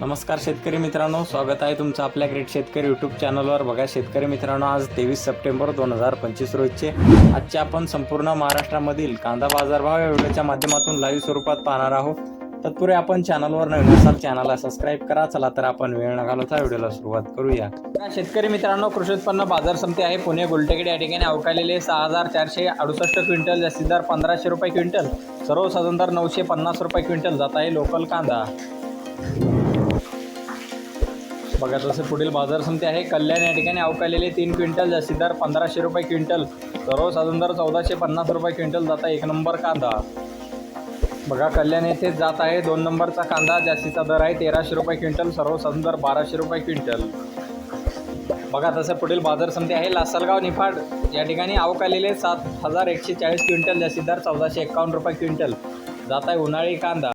नमस्कार शेतकरी मित्रांनो स्वागत आहे तुमचं आपल्या ग्रेट शेतकरी यूट्यूब चॅनलवर बघा शेतकरी मित्रांनो आज तेवीस सप्टेंबर दोन हजार पंचवीस रोजचे आजचे आपण संपूर्ण महाराष्ट्रामधील कांदा बाजारभाव या व्हिडिओच्या माध्यमातून लाईव्ह स्वरूपात पाहणार आहोत. तत्पूर्वी आपण चॅनलवर नवीन असाल चॅनलला सबस्क्राईब करा. चला तर आपण वेळ न घालवता व्हिडिओला सुरुवात करूया. शेतकरी मित्रांनो कृषी उत्पन्न बाजार समिती आहे. पुणे गुलटेकडे या ठिकाणी अवकालेले सहा हजार चारशे अडुसष्ट क्विंटल जास्तीत दर पंधराशे रुपये क्विंटल सर्वसाधारण दर नऊशे पन्नास रुपये क्विंटल जात आहे लोकल कांदा. बघा तसं पुढील बाजार समिती आहे कल्याण या ठिकाणी अवकालेले तीन क्विंटल जास्तीत दर पंधराशे रुपये क्विंटल सर्वसाधारण दर चौदाशे पन्नास रुपये क्विंटल जाता एक नंबर कांदा. बघा कल्याण येथे जात आहे दोन नंबरचा कांदा जास्तीचा दर आहे तेराशे रुपये क्विंटल सर्वसाधारण दर बाराशे रुपये क्विंटल. बघा तसं पुढील बाजार समिती आहे लासलगाव निफाड या ठिकाणी अवकालेले सात हजार एकशे चाळीस क्विंटल जास्तीत दर चौदाशे एकावन्न रुपये क्विंटल. जात आहे उन्हाळी कांदा.